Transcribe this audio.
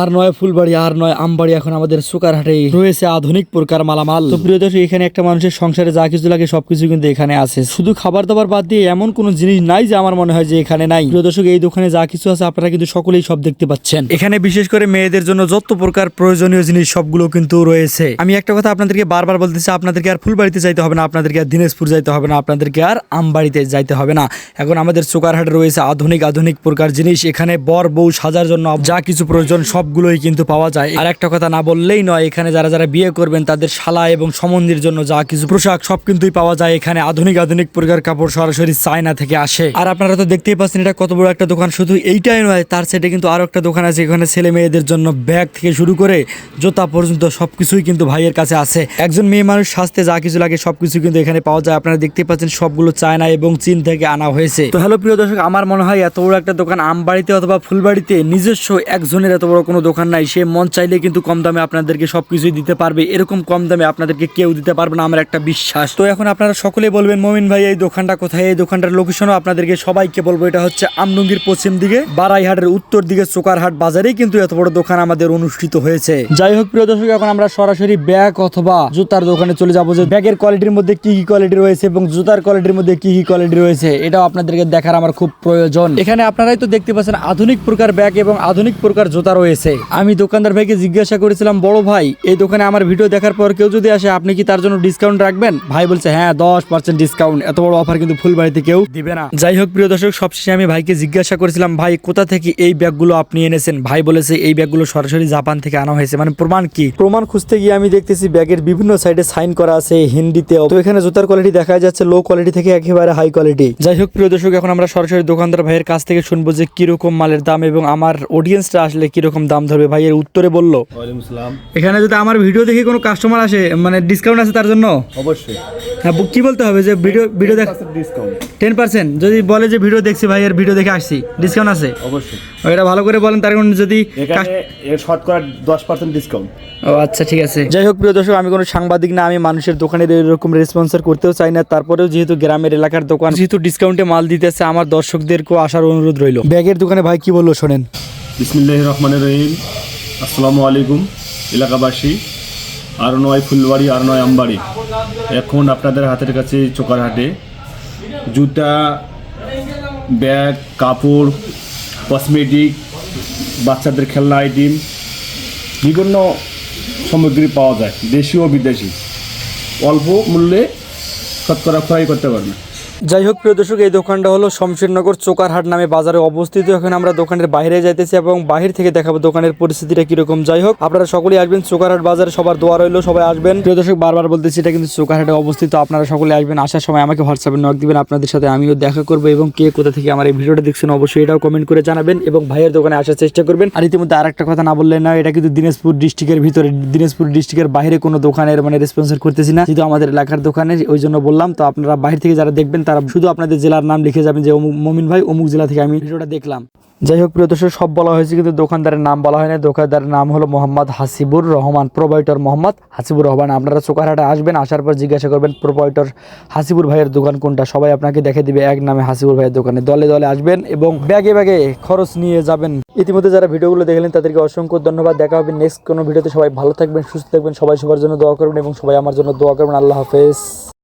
আর নয় ফুলবাড়ি, আর নয় আমবাড়ি এখন আমাদের সুকার হাটে রয়েছে আধুনিক প্রকার মালামাল। তো প্রিয় দর্শক, এখানে একটা মানুষের সংসারে যা কিছু লাগে সবকিছু কিন্তু এখানে আছে। শুধু খাবার দাবার বাদ দিয়ে এমন কোনো জিনিস নাই যে আমার মনে হয় যে এখানে নাই। প্রিয় দর্শক, এই দোকানে যা কিছু আছে আপনারা কিন্তু সকলেই সব দেখতে পাচ্ছেন। এখানে বিশেষ করে মেয়েদের জন্য যত প্রকার প্রয়োজনীয় জিনিস সবগুলো কিন্তু রয়েছে। আমি একটা কথা আপনাদেরকে বারবার বলতেছি আপনাদেরকে আর ফুলবাড়িতে যাইতে হবে না, আপনাদেরকে আর দিনাজপুর যাইতে হবে না, আপনাদেরকে আর আমবাড়িতে যাইতে হবে না। এখন আমাদের চোকারহাটে রয়েছে আধুনিক আধুনিক প্রকার জিনিস। এখানে বর, বউ সাজার জন্য যা কিছু প্রয়োজন সবগুলোই কিন্তু পাওয়া যায়। আর একটা কথা না বললেই নয়, এখানে যারা যারা বিয়ে করবেন, তাদের শালা এবং সম্বন্ধীর জন্য যা কিছু পোশাক সব কিছুই পাওয়া যায় এখানে। আধুনিক আধুনিক প্রকার কাপড় সরাসরি চায়না থেকে আসে। আর আপনারা তো দেখতেই পাচ্ছেন, এটা কত বড় একটা দোকান। শুধু এইটাই নয়, তার সাইডে কিন্তু আরও একটা দোকান আছে, এখানে ছেলে মেয়েদের জন্য ব্যাগ থেকে শুরু করে জুতা পর্যন্ত সবকিছুই কিন্তু ভাইয়ের কাছে আছে। একজন মেয়ে মানুষ সাজতে যা কিছু লাগে, সবকিছু কিন্তু এখানে পাওয়া যায়। আপনারা দেখতেই পাচ্ছেন, সবগুলো চায়না এবং চীন থেকে আনা হয়েছে। তো হ্যালো প্রিয় দর্শক, আমার মনে হয় এত বড় একটা দোকান আমবাড়িতে অথবা ফুলবাড়িতে নিজস্ব একজনের এত বড় কোনো দোকান নাই, সে মন চাইলে কিন্তু কম দামে আপনাদেরকে সবকিছুই দিতে পারবে। এরকম কম দামে আপনাদেরকে কেউ দিতে পারবে না, আমার একটা বিশ্বাস। তো এখন আপনারা সকলে বলবেন, মমিন ভাই, এই দোকানটা কোথায়? এই দোকানটার লোকেশনও আপনাদেরকে সবাইকে বলব, এটা হচ্ছে আমডুঙ্গির পশ্চিম দিকে। বারাইহাটের উত্তর দিকে চোকারহাট বাজারেই কিন্তু এত বড় দোকান আমাদের অনুষ্ঠিত হয়েছে। যাই হোক, প্রিয় দর্শক, এখন আমরা সরাসরি ব্যাগ অথবা জুতার দোকানে চলে যাব। যে ব্যাগের কোয়ালিটির মধ্যে কি কি কোয়ালিটি রয়েছে এবং জুতার কোয়ালিটির মধ্যে কি কি কোয়ালিটি রয়েছে, এটাও আপনাদেরকে দেখার আমার খুব প্রয়োজন। এখানে আপনারাই তো দেখতে পাচ্ছেন আধুনিক প্রকার ব্যাগ এবং আধুনিক প্রকার জুতা রয়েছে। আমি দোকানদার ভাইকে জিজ্ঞাসা করেছিলাম, বড় ভাই, এই দোকানে আমার ভিডিও দেখার পর কেউ যদি আসে, আপনি কি তার জন্য ডিসকাউন্ট রাখবেন? ভাই বলছে হ্যাঁ দশ পার্সেন্ট ডিসকাউন্ট এত বড় অফার কিন্তু ফুলবাড়িতে কেউ দিবে না। যাই হোক, প্রিয় দর্শক, সবশেষে আমি ভাইকে জিজ্ঞাসা করেছিলাম, ভাই, কোথা থেকে এই ব্যাগগুলো আপনি এনেছেন? ভাই বলেছে, এই ব্যাগগুলো সরাসরি জাপান থেকে আনা হয়েছে। মানে প্রমাণ কি? প্রমাণ খুঁজতে গিয়ে আমি দেখতেছি ব্যাগের বিভিন্ন সাইডে সাইন করা আছে, হিন্দিতে। তো এখানে জুতার কোয়ালিটি দেখা যাচ্ছে লো কোয়ালিটি থেকে একেবারে হাই কোয়ালিটি যাই হোক, প্রিয় দর্শক, এখন আমরা সরাসরি দোকানদার ভাইয়ের কাছ থেকে শুনব যে কীরকম মালের দাম এবং আমার অডিয়েন্সটা আসলে কীরকম দাম ধরবে। ভাইয়ের উত্তরে বলল। এখানে যদি আমার ভিডিও দেখে কোনো কাস্টমার আসে মানে ডিসকাউন্ট আছে তার জন্য? অবশ্যই। হ্যাঁ কি বলতে হবে যে ভিডিও ভিডিও দেখ ডিসকাউন্ট টেন পার্সেন্ট যদি বলে যে ভিডিও দেখছি ভাই এর ভিডিও দেখে আসছি ডিসকাউন্ট আছে। অবশ্যই। এটা ভালো করে বলেন তার কারণ যদি এর শতকরা দশ পার্সেন্ট ডিসকাউন্ট ও আচ্ছা ঠিক আছে। যাই হোক প্রিয় দর্শক আমি কোনো সাংবাদিক না আমি মানুষের দোকানের এরকম রেসপন্সার করতেও চাই না। তারপরেও যেহেতু গ্রামের এলাকার দোকান যেহেতু ডিসকাউন্টে মাল দিতেছে আমার দর্শকদেরকেও আসার অনুরোধ রইল। ব্যাগের দোকানে ভাই কি বলল শোনেন? বিসমিল্লাহ রহমানের রহিম আসসালামু আলাইকুম এলাকাবাসী। আর নয় ফুলবাড়ি আর নয় আমবাড়ি। এখন আপনাদের হাতের কাছে চোকারহাটে জুতা, ব্যাগ, কাপড়, কসমেটিক, বাচ্চাদের খেলনা, আইটেম, বিভিন্ন সামগ্রী পাওয়া যায়, দেশি ও বিদেশি। অল্প মূল্যে শতকরা ক্রয় করতে পারবেন। যাই হোক প্রিয় দর্শক, এই দোকানটা হলো শমশেরনগর চোকারহাট নামে বাজারে অবস্থিত। এখন আমরা দোকানের বাইরে যাইতেছি এবং বাহির থেকে দেখাবো দোকানের পরিস্থিতিটা কীরকম। যাই হোক আপনারা সকলেই আসবেন চোকারহাট বাজারে, সবার দোয়া রইল, সবাই আসবেন। প্রিয় দর্শক, বারবার বলতেছি, এটা কিন্তু চোকারহাটে অবস্থিত, আপনারা সকলে আসবেন, আসার সময় আমাকে হোয়াটসঅ্যাপে নক দিবেন, আপনাদের সাথে আমিও দেখা করব এবং কে কোথা থেকে আমার এই ভিডিওটা দেখছেন অবশ্যই এটাও কমেন্ট করে জানাবেন এবং ভাইয়ের দোকানে আসার চেষ্টা করবেন। আর ইতিমধ্যে আর একটা কথা না বললেন না এটা কিন্তু দিনাজপুর ডিস্ট্রিক্টের ভিতরে, দিনাজপুর ডিস্ট্রিক্টের বাইরে কোনো দোকানের মানে রেসপন্সার করতেছি না, যেহেতু আমাদের এলাকার দোকানে, ওই জন্য বললাম। তো আপনারা বাইরে থেকে যারা দেখবেন তারা শুধু আপনাদের জেলার নাম লিখে যাবেন যে অমুক মমিন ভাই, অমুক জেলা থেকে আমি ভিডিওটা দেখলাম। যাই হোক, প্রিয় দর্শক, সব বলা হয়েছে কিন্তু দোকানদারের নাম বলা হয় না দোকানদারের নাম হলো মোহাম্মদ হাসিবুর রহমান প্রোভাইটর মোহাম্মদ হাসিবুর রহমান। আপনারা চোকারহাটে আসবেন, আসার পর জিজ্ঞাসা করবেন প্রোভাইটর হাসিবুর ভাইয়ের দোকান কোনটা? সবাই আপনাকে দেখে দিবে এক নামে হাসিবুর ভাইয়ের দোকানে। দলে দলে আসবেন এবং ব্যাগে ব্যাগে খরচ নিয়ে যাবেন। ইতিমধ্যে যারা ভিডিওগুলো দেখলেন, তাদেরকে অসংখ্য ধন্যবাদ। দেখা হবে নেক্সট কোনো ভিডিওতে। সবাই ভালো থাকবেন, সুস্থ থাকবেন। সবাই সবার জন্য দোয়া করবেন এবং সবাই আমার জন্য দোয়া করবেন। আল্লাহ হাফেজ।